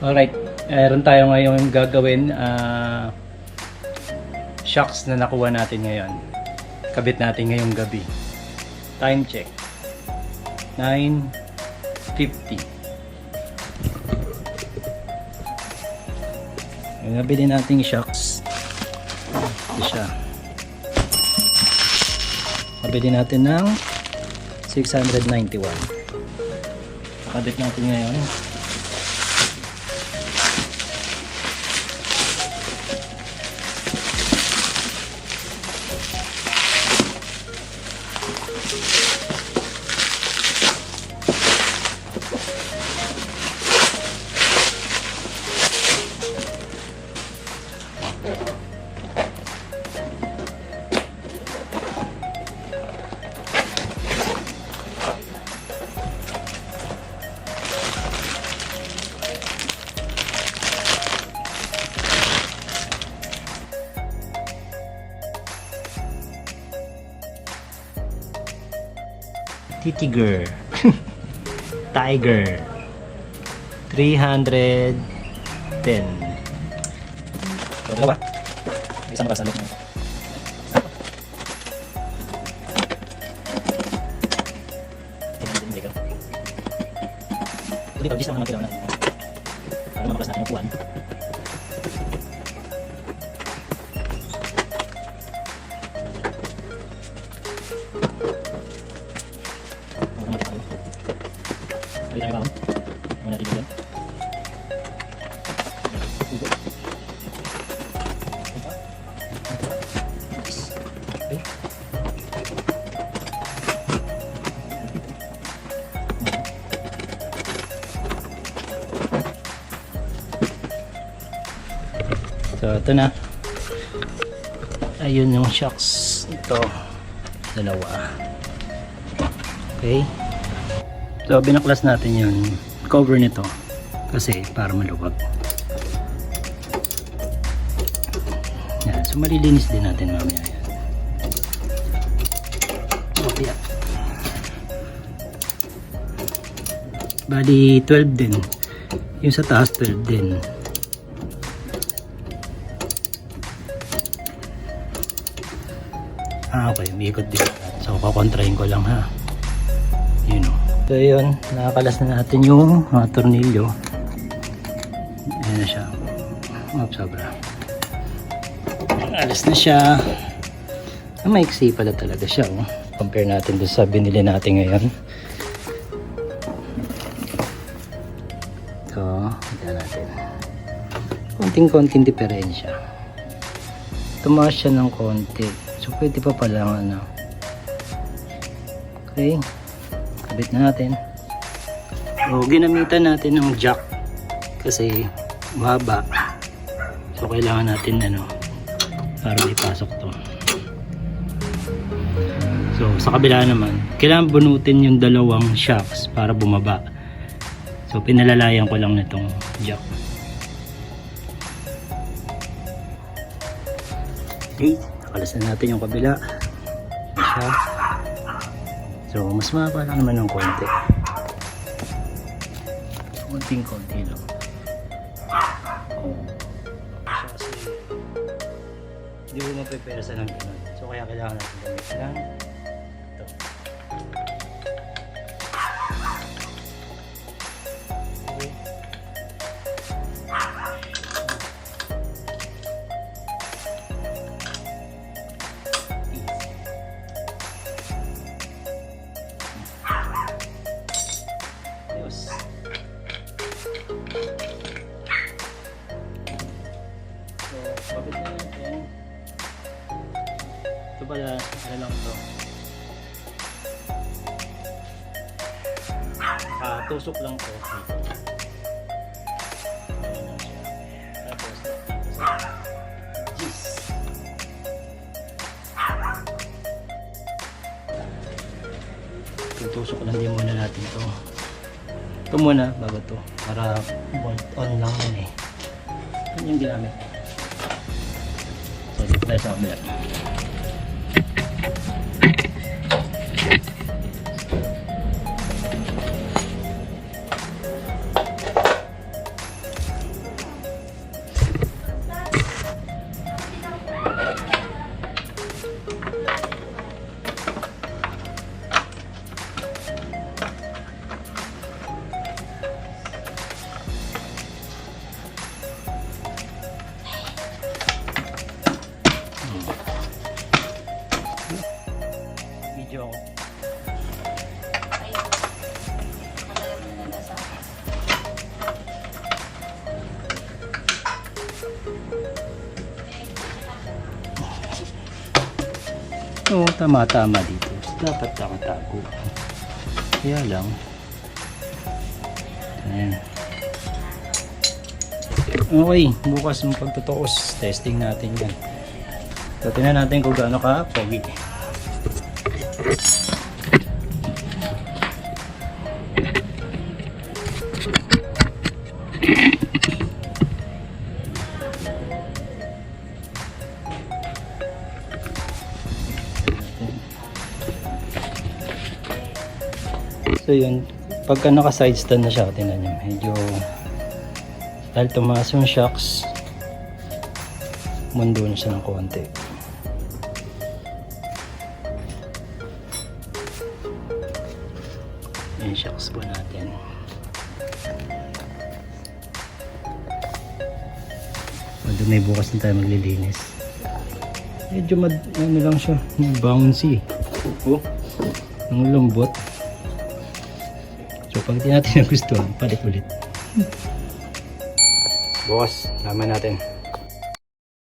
Alright, meron tayo ngayon gagawin ah, shocks na nakuha natin ngayon. Kabit natin ngayong gabi. Time check. 9.50 Yung nabili nating shocks. Ito siya. Nabili natin ng 691. Kabit natin ngayon. すいません。Titiger. Tiger. 310. So, dalawa. Isang kasalok mo. Hindi pa, gis naman kailangan. Para mamakas natin yung kuwan. Pwede tayo bawang. Muna natin dyan. So, ito na. Ayun yung shocks. Ito. Dalawa. Okay. So, binaklas natin yung cover nito. Kasi, para maluwag. Yan. So, malilinis din natin mamaya yan. Okay. Bali, 12 din. Yung sa taas, 12 din. Ah, okay. Umiikot din. So, kukontrahin ko lang ha. So, yun. Nakakalas na natin yung mga tornilyo. Ayan na siya. Oh, sobra. Alas na siya. Ah, maiksi pala talaga siya. Oh. Compare natin doon sa binili natin ngayon. So, tignan natin. Konting-konting diferensya. Tumaas siya ng konti. So, pwede pa pala ano. Okay. Kabit na natin. So, ginamitan natin ng jack. Kasi, mahaba. So, kailangan natin ano, para ipasok to. So, sa kabila naman, kailangan bunutin yung dalawang shocks para bumaba. So, pinalalayan ko lang nitong jack. Okay, nakalas na natin yung kabila. Siya. So, mas mahaba lang naman ng konti. Konting konti lang. Siya kasi hindi ko mapipersa ng ganun. So, kaya kailangan natin gamit ng ito. Pala, ano lang to. Ah, tusok lang to. Tapos, Gis. Tutusok lang din muna natin to. Ito muna, bago to. Para bolt on lang yan eh. Yan yung ginamit. So, dito tayo sa. Video ako. Oo, oh, tama-tama dito. Dapat nakatago. Kaya lang. Ayan. Okay, bukas ng pagtutuos, testing natin yan. So, tingnan natin kung gaano ka pogi. So yun, pagka naka side stand na siya, tingnan nyo, medyo dahil tumaas yung shocks, mundo na siya ng konti. Yung shocks po natin. May bukas na tayo maglilinis. Medyo mad, ano lang siya, bouncy. Oh, ang lambot. So pag di natin nagustuhan, palit ulit. Bukas, naman natin.